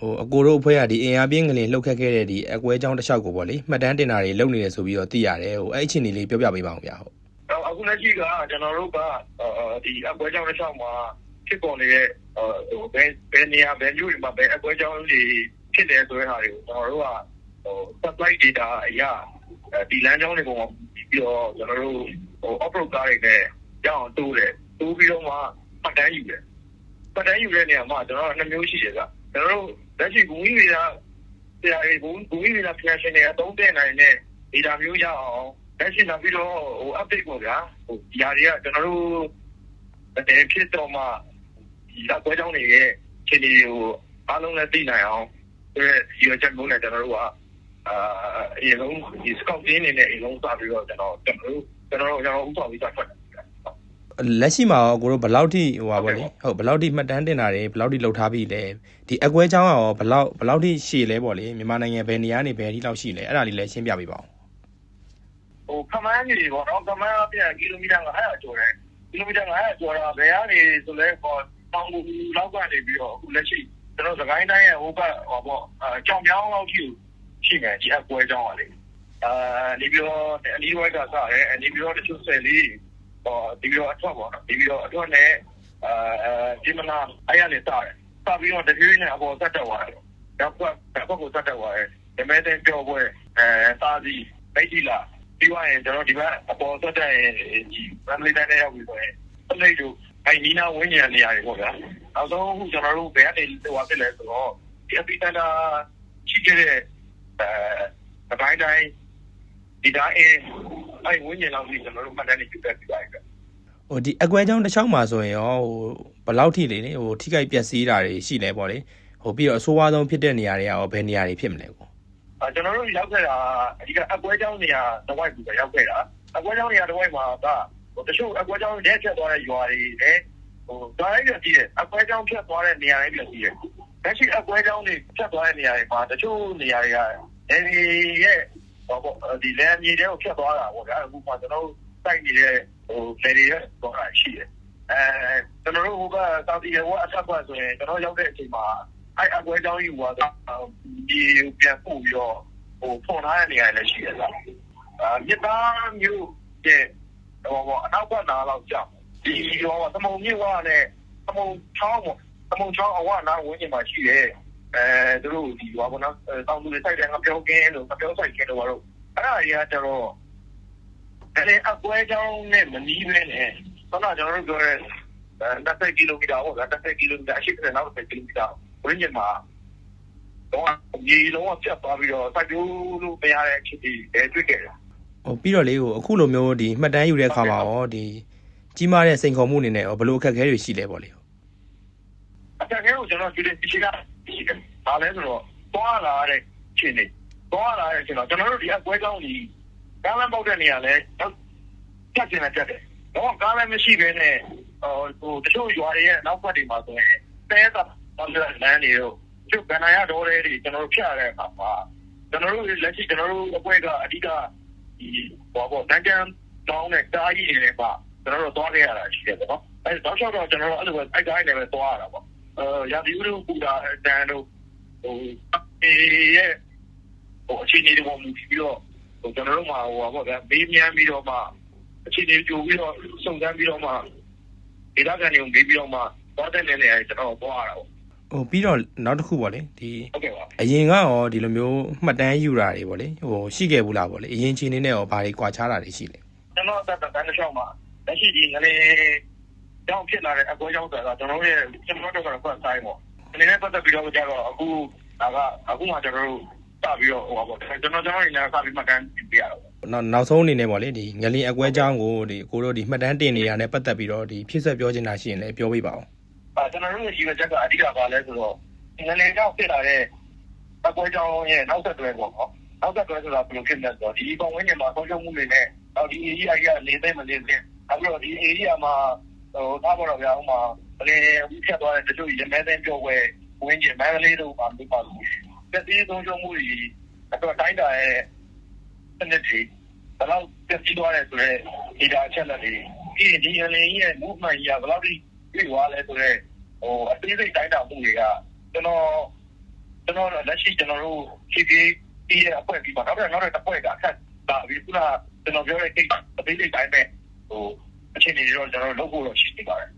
ဟိုအကိုတို့အဖွဲ့ကဒီအင်အားပြင်းငလင်လှုပ်ခတ်ခဲ့တဲ့ဒီအကွဲကြောင်းတစ်လျှောက်ကိုပေါ့လေမှတ်တမ်းတင်တာတွေလုပ်နေတယ်ဆိုပြီးတော့သိရတယ်ဟိုအဲ့အချိန်လေးပြောပြပေးပါအောင်ဗျာဟုတ်တော့အခုလက်ရှိကကျွန်တော်တို့ကဒီအပွဲကြောင်းတစ်ချောင်းမှာဖြစ်ပေါ်နေတဲ့ဟိုဘယ်ဘယ်နေရာဘယ်မျိုးတွေမှာဘယ်အပွဲကြောင်းတွေဖြစ်တယ်ဆိုတဲ့ဟာတွေကိုကျွန်တော်တို့ကဟို supply data အရာဒီလမ်းကြောင်းတွေပေါ်မှာပြီးတော့ကျွန်တော်တို့ဟို off road ကားတွေနဲ့ကြောင်းတိုးတယ်တိုးပြီးတော့မှပတ်တန်းယူတယ် ပတ်တန်းယူတဲ့နေရာမှာကျွန်တော်တို့နှစ်မျိုးရှိတယ်ကကျွန်တော်တို့လက်ရှိဘူမိတွေကဆရာတွေဘူဘူမိတွေက fashion တွေအသုံးတဲ့နိုင်တဲ့ data မျိုးရအောင်လက်ရှိနောက်ပြီးတော့ဟို update ပေါ့ဗျာဟိုဒီဟာတွေကကျွန်တော်တို့တကယ်ဖြစ်တော့မှဒီအကွဲကြောင်းတွေရဲ့ခြေနေကိုအားလုံးလည်းသိနိုင်အောင်ဒီရချက်မျိုးနဲ့ကျွန်တော်တို့ကအာအရင်ဆုံးဒီ scout တင်းနေနဲ့အရင်ဆုံးစပြီးတော့ကျွန်တော်ကျွန်တော်တို့ကျွန်တော်တို့ကျွန်တော်ဥပဒေစထွက်တယ် လက်ရှိမှာရောကိုတို့ဘယ်လောက်ထိဟိုပါဗောလေဟုတ်ဘယ်လောက်ထိမှတ်တမ်းတင်တာတွေဘယ်လောက်ထိလှုပ်ထားပြီလဲဒီအကွဲကြောင်းရောဘယ်လောက်ဘယ်လောက်ထိရှည်လဲဗောလေမြန်မာနိုင်ငံဘယ်နေရာနေဘယ်ထိလောက်ရှိလဲအဲ့ဒါလေးလည်းရှင်းပြပေးပါအောင်ဟိုခမန်းကြီးပေါ့နော်ခမန်းအပြည့်ကီလိုမီတာ900ကျော်တယ်ကီလိုမီတာ900ကျော်တာဘယ်ကနေဆိုလဲပေါ့တောင်ကူလောက်ကနေပြီးတော့အခုလက်ရှိကျွန်တော်စကိုင်းတိုင်းရဲ့ဟိုဘက်ဟောပေါ့အကြောင်မြောင်းလောက်ရှိရှိမယ်ဒီအကွဲကြောင်းပါလေအာနေပြီးတော့အနီးဝိုက်ကစားတယ်အနီးပြီးတော့တချို့ဆယ်လေးဟော ဒီပြီးတော့အထွက်ပေါ့နော်ဒီပြီးတော့အထွက်နဲ့အာဒီမနာအဲ့ရနေစားတယ်စားပြီးတော့တဖြည်းဖြည်းနဲ့အပေါ်ဆက်တက်သွားတယ်တော့ကွက်ကွက်ကိုဆက်တက်သွားတယ်ဒီမဲ့တဲ့ကြောပွဲအဲစားစီပိတ်ကြည့်လားပြီးသွားရင်ကျွန်တော်ဒီဘက်အပေါ်ဆက်တက်ရင်ဒီ family တိုင်းနဲ့ရောက်ပြီဆိုရင်ပလိတ်တို့အဲ့နီနာဝင်းညံနေရတယ်ပေါ့ဗျာနောက်ဆုံးအခုကျွန်တော်တို့ဘယ်ကနေဟိုဖြစ်လဲဆိုတော့ဒီအပိတနာရှိခဲ့တဲ့အဲအတိုင်းတိုင်းဒီတိုင်း အဲ့ဝင်းညံလောက်ကြီးကျွန်တော်တို့မှတ်တမ်းနေပြတ်ပြပါတယ်ဟိုဒီအကွဲကြောင်းတစ်ချောင်းမှာဆိုရင်ရောဟိုဘယ်လောက်ထိလေဟိုထိခိုက်ပျက်စီးတာတွေရှိလဲဗောလေဟိုပြီးတော့အဆိုးဝါးဆုံးဖြစ်တဲ့နေရာတွေကရောဘယ်နေရာတွေဖြစ်မလဲကိုအဲကျွန်တော်တို့ရောက်ခဲ့တာအဓိကအပွဲကြောင်းနေရာတစ်ဝိုက်ကိုရောက်ခဲ့တာအပွဲကြောင်းနေရာတစ်ဝိုက်မှာကဟိုတချို့အပွဲကြောင်းလက်ချက်သွားတဲ့ရွာတွေလည်းဟိုဒါလိုက်ပြကြည့်တယ်အပွဲကြောင်းဖြတ်သွားတဲ့နေရာတွေပြကြည့်တယ်လက်ရှိအပွဲကြောင်းတွေဖြတ်သွားတဲ့နေရာတွေမှာတချို့နေရာတွေကအဲဒီရဲ့ ဟောပေါ့ဒီလမ်းမြေတွေကိုဖြတ်သွားတာပေါ့ဗျာအခုမှကျွန်တော်တို့စိုက်နေတဲ့ဟိုလေတွေရဲ့တော့ရှိတယ်အဲကျွန်တော်တို့ဟိုကတောင်တီရဲ့ဝအဆက်ကွက်ဆိုရင်ကျွန်တော်ရောက်တဲ့အချိန်မှာအဲ့အပွဲကြောင်းကြီးဟိုကဒီပြန်ပို့ပြီးတော့ဟိုဖွန်ထားတဲ့နေရာလည်းရှိတယ်လားအာမြစ်သားမျိုးတဲ့ဟိုပေါ့အနောက်ကနားလောက်ကြာဒီဟိုသမုံမြစ်ဝါနဲ့သမုံချောင်းပေါ့သမုံချောင်းအဝနာဝင်းကျင်မှာရှိတယ် အဲသူတို့ဒီဟိုပေါ့နော်တောင်သူတွေစိုက်တယ်ငပြောကင်းလို့ငပြောစိုက်ကင်းလို့ဘာလို့အဲ့ဒါကြီးကကျတော့အဲ့အကွဲကြောင်းနဲ့မနီးပဲနဲ့တော့ကျွန်တော်တို့ပြောရဲ20ကီလိုမီတာပေါ့ဗျာ20ကီလိုမီတာအရှိတဲ့နောက်20ကီလိုမီတာဝင်းကျင်မှာတော့ဒီလုံးဝပြတ်သွားပြီးတော့စိုက်ပျိုးလို့မရတဲ့အခြေအနေတွေတွေ့ခဲ့တယ်ဟိုပြီးတော့လေဟိုအခုလိုမျိုးဒီမှတ်တမ်းယူတဲ့အခါမှာရောဒီကြီးမားတဲ့စိန်ခေါ်မှုအနေနဲ့ရောဘယ်လိုအခက်အခဲတွေရှိလဲဗောလေအခက်အခဲကိုကျွန်တော်ဒီဒီရှိက ရှိတယ်။ဒါလည်းဆိုတော့ သွားလာတဲ့ခြေနေ သွားလာတဲ့ခြေတော့ကျွန်တော်တို့ ဒီအကွဲကောင်းကြီးကားလမ်းပေါက်တဲ့နေရာလဲတက်ကျင်နေတက်တယ်။တော့ကားလမ်းမရှိဘဲနဲ့ဟိုတချို့ရွာတွေရဲ့နောက်ဘက်တွေမှာဆိုရင်တဲတာဘာလို့လမ်းနေတော့ကျုပ်ကနာရတော်တွေ ကျွန်တော်တို့ ဖြတ်ရတဲ့အခါမှာကျွန်တော်တို့လက်ရှိ ကျွန်တော်တို့အကွဲကအဓိကဒီဘောဘောတန်းတန်းတောင်းတဲ့တားကြီးတွေပါကျွန်တော်တို့သွားခဲ့ရတာ ရှိတယ်ပေါ့နော်။အဲတော့တော့ကျွန်တော်တို့အဲ့လိုပဲအဲ့တိုင်းနဲ့ပဲ သွားရတာပေါ့။အဲ ရာသီဥတုပူတာတန်တို့ဟိုအေးရဲ့ဟိုအချိန်ကြီးတွေမူပြီးတော့ဟိုကျွန်တော်တို့မှာဟိုပါဗျာမေးမြန်းပြီးတော့မှအချိန်ကြီးကြိုပြီးတော့စုံစမ်းပြီးတော့မှဒေသခံတွေကိုမေးပြီးတော့မှသွားတဲ့နေနေကျွန်တော်သွားရတာပေါ့ဟိုပြီးတော့နောက်တစ်ခုဗောလေဒီဟုတ်ကဲ့ပါအရင်ကရောဒီလိုမျိုးမှတ်တမ်းယူတာတွေဗောလေဟိုရှိခဲ့ဘူးလားဗောလေအရင်ချိန်နေနဲ့ရောဘာတွေကွာခြားတာတွေရှိလဲကျွန်တော်တက်တဲ့တန်းတစ်ချောင်းမှာလက်ရှိဒီငလေ ကြောင်းဖြစ်လာတဲ့အကွဲကြောင်းဆိုတာကျွန်တော်ရဲ့ကျွန်တော်တို့ကတော့ဖတ်ဆိုင်ပေါ့အနေနဲ့ပတ်သက်ပြီးတော့ကြတော့အခုဒါကအခုမှကျွန်တော်တို့စပြီးတော့ဟိုပါပေါ့ကျွန်တော်ကျွန်တော်နေနဲ့စပြီးမှတ်တမ်းပြရတော့နောက်နောက်ဆုံးအနေနဲ့ဗောလေဒီငလင်အကွဲကြောင်းကိုဒီကိုတို့ဒီမှတ်တမ်းတင်နေတာနဲ့ပတ်သက်ပြီးတော့ဒီဖြစ်ဆက်ပြောချင်တာရှိရင်လည်းပြောပြပါအောင်အဲကျွန်တော်တို့ရဲ့ရည်ရွယ်ချက်ကအဓိကပါလဲဆိုတော့ငလင်ကြောင့်ဖြစ်လာတဲ့အကွဲကြောင်းရဲ့နောက်ဆက်တွဲပေါ့နော်နောက်ဆက်တွဲဆိုတာဘယ်လိုဖြစ်လဲဆိုတော့ဒီပုံဝင်းကျင်မှာဆုံးရှုံးမှုတွေနဲ့တော့ဒီ area ကြီးကနေသိမနေသိအခုတော့ဒီ area မှာ ထားပါတော့ဗျာ ဥပမာ ပုလဲဖြတ်သွားတဲ့ တချို့ ရမည်းသင်း၊ပျော်ဘွယ်ဝန်းကျင် မန္တလေးတို့ ဘာတို့မှာဆိုရင် ပျက်စီးဆုံးရှုံးမှုတွေ အတိုင်းအတာနဲ့ စနစ်တွေ ဘယ်လောက် ပျက်စီးသွားတယ်ဆိုတဲ့ ဒေတာ အချက်အလက်တွေ၊ပြီးရင် ဒီငလျင်ကြီးရဲ့ Movement ကြီးက ဘယ်လောက်ထိ ရွေ့သွားလဲဆိုတဲ့ အသေးစိတ် တိုင်းတာမှုတွေက လက်ရှိ ကျနော်တို့ KPAC ရဲ့ အဖွဲ့အစည်းမှာ နောက်ထပ် တဖွဲ့ ထပ်လာပြီး ခုန ကျနော်ပြောတဲ့ အသေးစိတ်တိုင်းပဲ အခြေအနေတွေတော့ ကျွန်တော်တို့ လုပ်ဖို့တော့ ရှိနေပါတယ်